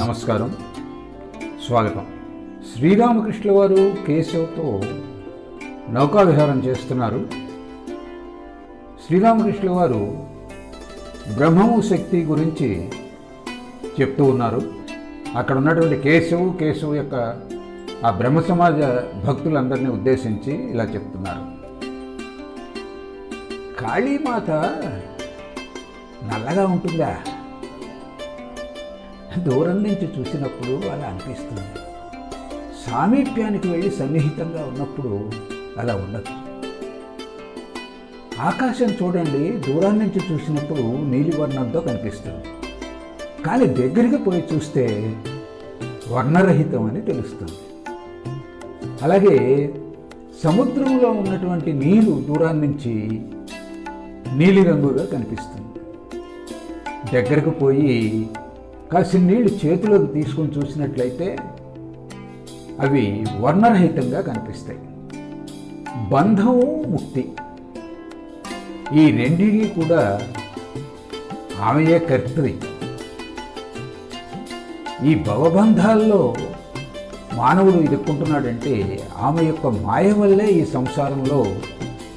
నమస్కారం స్వాగతం శ్రీరామకృష్ణ వారు కేశవ్తో నౌకా విహారం చేస్తున్నారు. శ్రీరామకృష్ణ వారు బ్రహ్మము శక్తి గురించి చెప్తూ ఉన్నారు. అక్కడ ఉన్నటువంటి కేశవు కేశవు యొక్క ఆ బ్రహ్మ సమాజ భక్తులందరినీ ఉద్దేశించి ఇలా చెప్తున్నారు. కాళీమాత నల్లగా ఉంటుందా? దూరం నుంచి చూసినప్పుడు అలా అనిపిస్తుంది. సామీప్యానికి వెళ్ళి సన్నిహితంగా ఉన్నప్పుడు అలా ఉండదు. ఆకాశం చూడండి దూరం నుంచి చూసినప్పుడు నీలివర్ణంతో కనిపిస్తుంది. కానీ దగ్గరికి పోయి చూస్తే వర్ణరహితం అని తెలుస్తుంది. అలాగే సముద్రంలో ఉన్నటువంటి నీరు దూరం నుంచి నీలిరంగుగా కనిపిస్తుంది. దగ్గరకు పోయి కాసిన నీళ్ళు చేతిలోకి తీసుకొని చూసినట్లయితే అవి వర్ణరహితంగా కనిపిస్తాయి. బంధము ముక్తి. ఈ రెండిని కూడా ఆమెయే కర్తరి ఈ భవబంధాల్లో మానవుడు ఇరుక్కుంటున్నాడంటే ఆమె యొక్క మాయ వల్లే ఈ సంసారంలో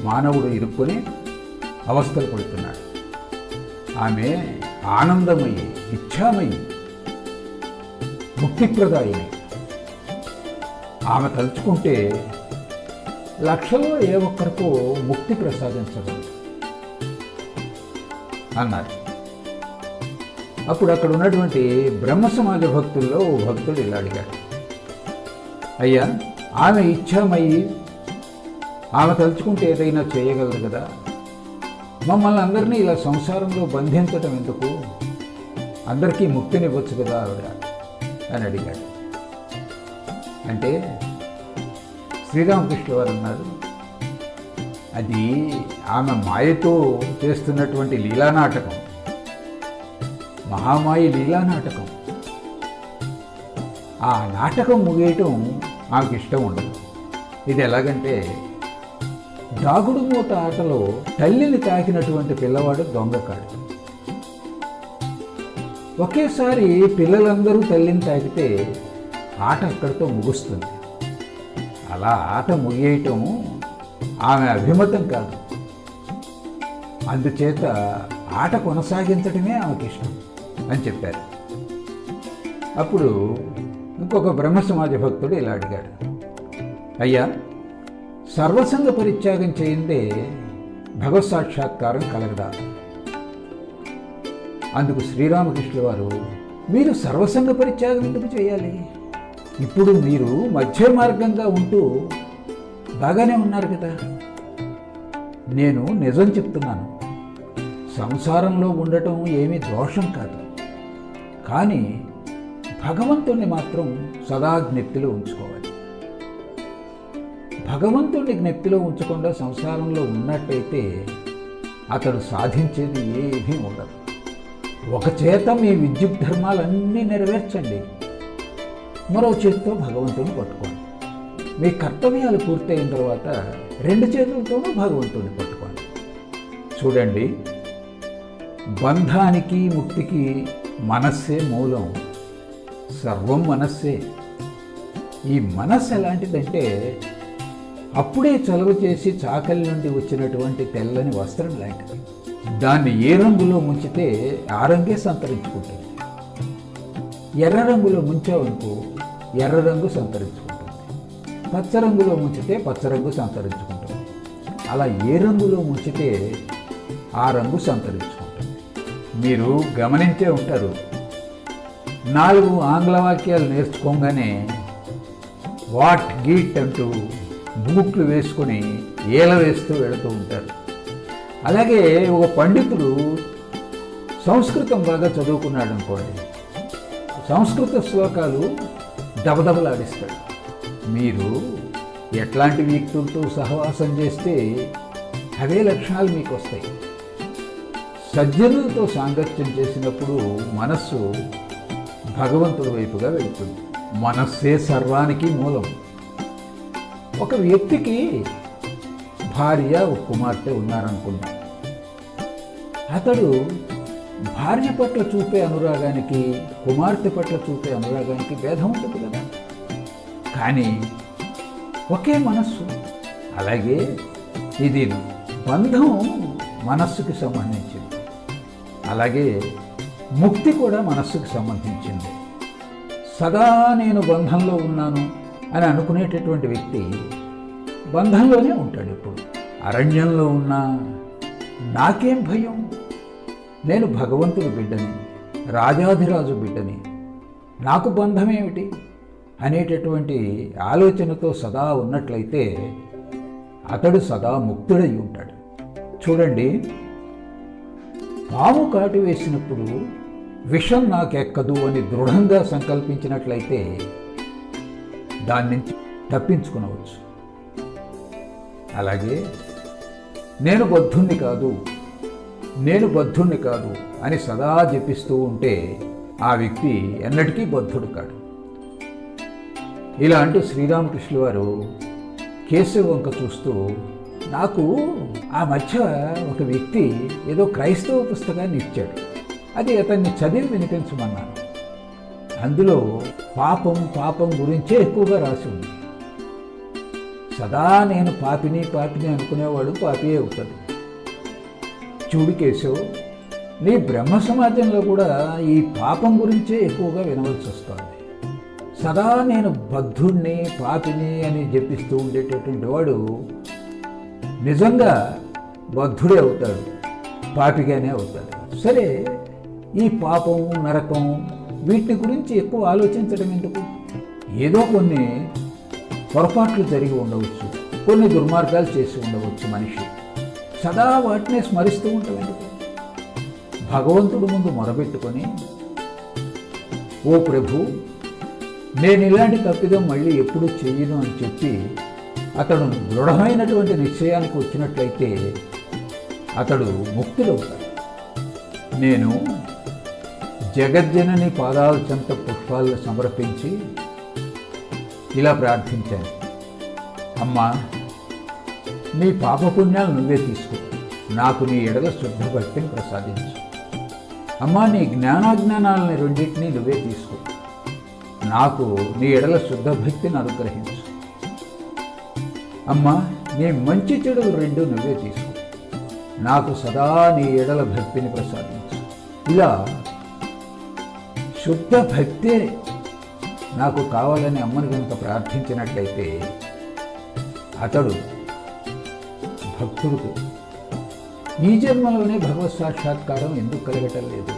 మానవుడు ఇరుక్కుని అవస్థలు పడుతున్నాడు. ఆమె ఆనందమయ్యి ఇచ్ఛామయి ముక్తిప్రదాయిని. ఆమె తలుచుకుంటే లక్షలో ఏ ఒక్కరికో ముక్తి ప్రసాదించగలదు అన్నారు. అప్పుడు అక్కడ ఉన్నటువంటి బ్రహ్మ సమాజ భక్తుల్లో ఓ భక్తుడు ఇలా అడిగాడు. అయ్యా ఆమె ఇచ్చామయ్యి ఆమె తలుచుకుంటే ఏదైనా చేయగలదు కదా? మమ్మల్ని అందరినీ ఇలా సంసారంలో బంధించటం ఎందుకు? అందరికీ ముక్తినివ్వచ్చు కదా ఆవిడ అని అడిగాడు. అంటే శ్రీరామకృష్ణ వారు అన్నారు అది ఆమె మాయతో చేస్తున్నటువంటి లీలానాటకం. మహామాయ లీలానాటకం. ఆ నాటకం ముగియటం ఆమెకి ఇష్టం ఉండదు. ఇది ఎలాగంటే దాగుడు మూత ఆటలో తల్లిని తాకినటువంటి పిల్లవాడు దొంగకాడు. ఒకేసారి పిల్లలందరూ తల్లిని తాకితే ఆట అక్కడితో ముగుస్తుంది? అలా ఆట ముగియటం ఆమె అభిమతం కాదు. అందుచేత ఆట కొనసాగించడమే ఆమెకి ఇష్టం అని చెప్పారు. అప్పుడు ఇంకొక బ్రహ్మ సమాజ భక్తుడు ఇలా అడిగాడు. అయ్యా సర్వసంగ పరిత్యాగం చేయిందే భగవత్ సాక్షాత్కారం కలగదా? అందుకు శ్రీరామకృష్ణుల వారు మీరు సర్వసంగ పరిత్యాగం ఎందుకు చేయాలి? ఇప్పుడు మీరు మధ్య మార్గంగా ఉంటూ బాగానే ఉన్నారు కదా. నేను నిజం చెప్తున్నాను. సంసారంలో ఉండటం ఏమీ దోషం కాదు. కానీ భగవంతుణ్ణి మాత్రం సదా జ్ఞప్తిలో ఉంచుకోవాలి. భగవంతుణ్ణి జ్ఞప్తిలో ఉంచకుండా సంసారంలో ఉన్నట్టయితే అతడు సాధించేది ఏమీ ఉండదు. ఒక చేత మీ విద్యుత్ ధర్మాలన్నీ నెరవేర్చండి. మరో చేతితో భగవంతుని పట్టుకోండి మీ కర్తవ్యాలు పూర్తయిన తర్వాత రెండు చేతులతోనూ భగవంతుని పట్టుకోండి చూడండి బంధానికి ముక్తికి మనస్సే మూలం. సర్వం మనస్సే. ఈ మనస్సు ఎలాంటిదంటే అప్పుడే చలువ చేసి చాకలి నుండి వచ్చినటువంటి తెల్లని వస్త్రం లాంటిది. దాన్ని ఏ రంగులో ముంచితే ఆ రంగే సంతరించుకుంటుంది. ఎర్ర రంగులో ముంచావనుకో ఎర్ర రంగు సంతరించుకుంటుంది. పచ్చ రంగులో ముంచితే పచ్చ రంగు సంతరించుకుంటుంది. అలా ఏ రంగులో ముంచితే ఆ రంగు సంతరించుకుంటుంది. మీరు గమనించే ఉంటారు. నాలుగు ఆంగ్ల వాక్యాలు నేర్చుకోగానే వాట్ గీట్ అంటూ బూట్లు వేసుకొని ఏల వేస్తూ వెళుతూ ఉంటారు. అలాగే ఒక పండితుడు సంస్కృతం బాగా చదువుకున్నాడు అనుకోండి. సంస్కృత శ్లోకాలు దబదబలాడిస్తాడు. మీరు ఎట్లాంటి వ్యక్తులతో సహవాసం చేస్తే అవే లక్షణాలు మీకు వస్తాయి సజ్జనులతో సాంగత్యం చేసినప్పుడు మనస్సు భగవంతుడి వైపుగా వెళ్తుంది. మనస్సే సర్వానికి మూలం. ఒక వ్యక్తికి భార్య ఒక కుమార్తె ఉన్నారనుకుందాం. అతడు భార్య పట్ల చూపే అనురాగానికి కుమార్తె పట్ల చూపే అనురాగానికి భేదం ఉంటుంది కదా. కానీ ఒకే మనస్సు అలాగే ఇది బంధం మనస్సుకి సంబంధించింది. అలాగే ముక్తి కూడా మనస్సుకి సంబంధించింది. సదా నేను బంధంలో ఉన్నాను అని అనుకునేటటువంటి వ్యక్తి బంధంలోనే ఉంటాడు ఇప్పుడు అరణ్యంలో ఉన్నా నాకేం భయం? నేను భగవంతుడి బిడ్డని రాజాధిరాజు బిడ్డని. నాకు బంధం ఏమిటి అనేటటువంటి ఆలోచనతో సదా ఉన్నట్లయితే అతడు సదా ముక్తుడై ఉంటాడు. చూడండి. పాము కాటు వేసినప్పుడు విషం నాకెక్కదు అని దృఢంగా సంకల్పించినట్లయితే దాని నుంచి తప్పించుకునవచ్చు. అలాగే నేను బద్ధుణ్ణి కాదు నేను బద్ధుణ్ణి కాదు అని సదా జపిస్తూ ఉంటే ఆ వ్యక్తి ఎన్నటికీ బద్ధుడు కాడు. ఇలా అంటూ శ్రీరామకృష్ణుల వారు కేశవ వంక చూస్తూ నాకు ఆ మధ్య ఒక వ్యక్తి ఏదో క్రైస్తవ పుస్తకాన్ని ఇచ్చాడు. అది అతన్ని చదివి వినిపించమన్నాను. అందులో పాపం పాపం గురించే ఎక్కువగా రాసి ఉంది. సదా నేను పాపిని పాపిని అనుకునేవాడు పాపియే అవుతాడు. చూడు కేశవ్ నీ బ్రహ్మ సమాజంలో కూడా ఈ పాపం గురించే ఎక్కువగా వినవలసి వస్తుంది. సదా నేను బద్ధుణ్ణి పాపిని అని జపిస్తూ ఉండేటటువంటి వాడు నిజంగా బద్ధుడే అవుతాడు పాపిగానే అవుతాడు. సరే ఈ పాపం నరకం వీటిని గురించి ఎక్కువ ఆలోచించడం ఎందుకు? ఏదో కొన్ని పొరపాట్లు జరిగి ఉండవచ్చు కొన్ని దుర్మార్గాలు చేసి ఉండవచ్చు మనిషి. సదా వాటినే స్మరిస్తూ ఉంటాడు భగవంతుడు ముందు మొరబెట్టుకొని ఓ ప్రభు నేను ఇలాంటి తప్పిదం మళ్ళీ ఎప్పుడు చేయను అని చెప్పి అతడు దృఢమైనటువంటి నిశ్చయానికి వచ్చినట్లయితే అతడు ముక్తుడవుతాడు. నేను జగజ్జనని పాదాల చెంత పుష్పాలను సమర్పించి ఇలా ప్రార్థించాను. అమ్మా నీ పాపపుణ్యాలు నువ్వే తీసుకో. నాకు నీ ఎడల శుద్ధ భక్తిని ప్రసాదించు. అమ్మా నీ జ్ఞానాజ్ఞానాలని రెండింటినీ నువ్వే తీసుకో. నాకు నీ ఎడల శుద్ధ భక్తిని అనుగ్రహించు. అమ్మా నీ మంచి చెడులు రెండు నువ్వే తీసుకో. నాకు సదా నీ ఎడల భక్తిని ప్రసాదించు. ఇలా శుద్ధ భక్తే నాకు కావాలని అమ్మని కనుక ప్రార్థించినట్లయితే అతడు భక్తుడికి ఈ జన్మలోనే భగవత్ సాక్షాత్కారం ఎందుకు కలగటం లేదు?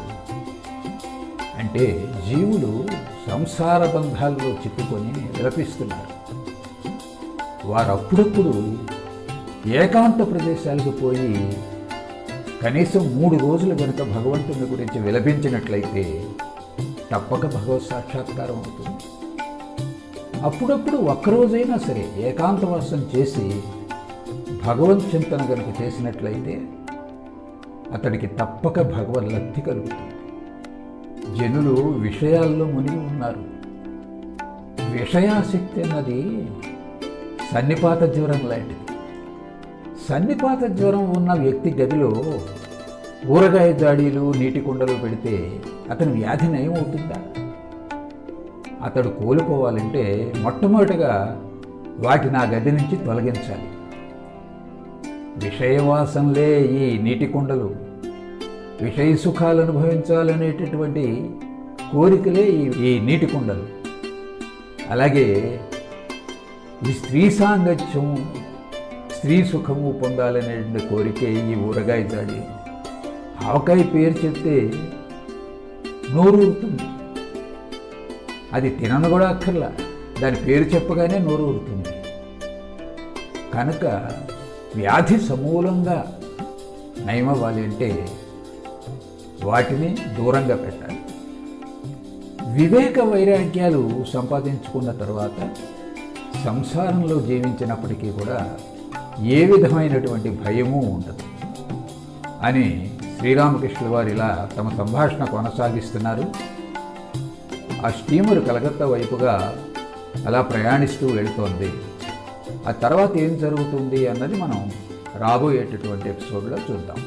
అంటే జీవులు సంసార బంధాల్లో చిక్కుకొని విలపిస్తున్నారు వారు అప్పుడప్పుడు ఏకాంత ప్రదేశాలకు పోయి కనీసం మూడు రోజులు కనుక భగవంతుని గురించి విలపించినట్లయితే తప్పక భగవత్ సాక్షాత్కారం అవుతుంది. అప్పుడప్పుడు ఒక్కరోజైనా సరే ఏకాంతవాసం చేసి భగవత్ చింతన కనుక చేసినట్లయితే అతడికి తప్పక భగవత్ లబ్ధి కలుగుతుంది. జనులు విషయాల్లో మునిగి ఉన్నారు. విషయాసక్తి అన్నది సన్నిపాత జ్వరం లాంటిది. సన్నిపాత జ్వరం ఉన్న వ్యక్తి గదిలో ఊరగాయ జాడీలు నీటి కుండలు పెడితే అతని వ్యాధి నయమవుతుందా? అతడు కోలుకోవాలంటే మొట్టమొదటిగా వాటి నా గది నుంచి తొలగించాలి. విషయవాసంలే ఈ నీటి కుండలు. విషయ సుఖాలు అనుభవించాలనేటటువంటి కోరికలే ఈ- నీటి కుండలు. అలాగే ఈ స్త్రీ సాంగత్యం స్త్రీ సుఖము పొందాలనేటువంటి కోరికే ఈ ఊరగాయ జాడి ఆవకాయ పేరు చెప్తే నోరూరుతుంది అది తినను కూడా అక్కర్లా. దాని పేరు చెప్పగానే నోరూరుతుంది కనుక వ్యాధి సమూలంగా నయమవ్వాలి అంటే వాటిని దూరంగా పెట్టాలి. వివేక వైరాగ్యాలు సంపాదించుకున్న తర్వాత సంసారంలో జీవించినప్పటికీ కూడా ఏ విధమైనటువంటి భయము ఉండదు అని శ్రీరామకృష్ణుల వారు ఇలా తమ సంభాషణ కొనసాగిస్తున్నారు. ఆ స్టీమర్ కలకత్తా వైపుగా అలా ప్రయాణిస్తూ వెళుతోంది. ఆ తర్వాత ఏం జరుగుతుంది అన్నది మనం రాబోయేటటువంటి ఎపిసోడ్లో చూద్దాం.